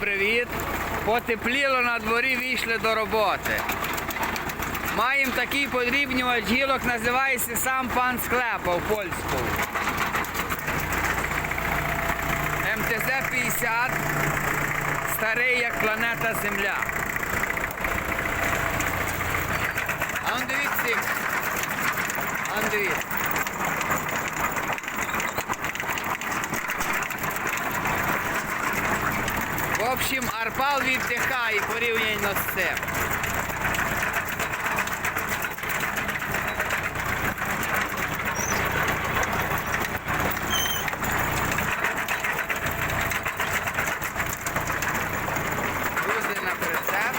привіт! Потепліло на дворі, вийшли до роботи. Маємо такий подрібнювач гілок, називається сам пан склепа в польську. МТЗ-50, старий як планета Земля. А он дивіться. А он дивіться. Общем, арпал віддихає порівняно з цим. Грузи на прицеп.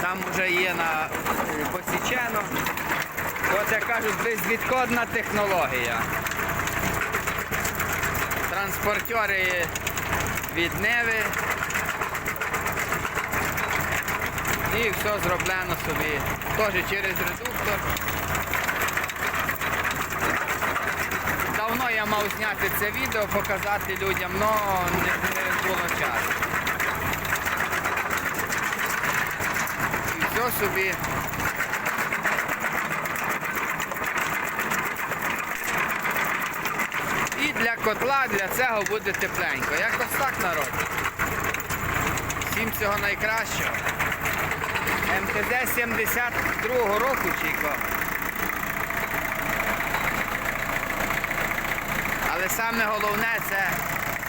Там вже є на е, посічено. Як кажуть, безвідходна технологія. Транспортери від Неви. І все зроблено собі. Теж через редуктор. Давно я мав зняти це відео, показати людям, але не, було часу. І все собі. І для котла, для цього буде тепленько. Якось так народ. Всім всього найкращого. МТЗ 72 року Чіко. Але саме головне це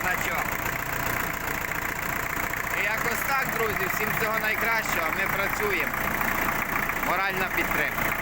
значок. І якось так, друзі, всім всього найкращого. Ми працюємо. Моральна підтримка.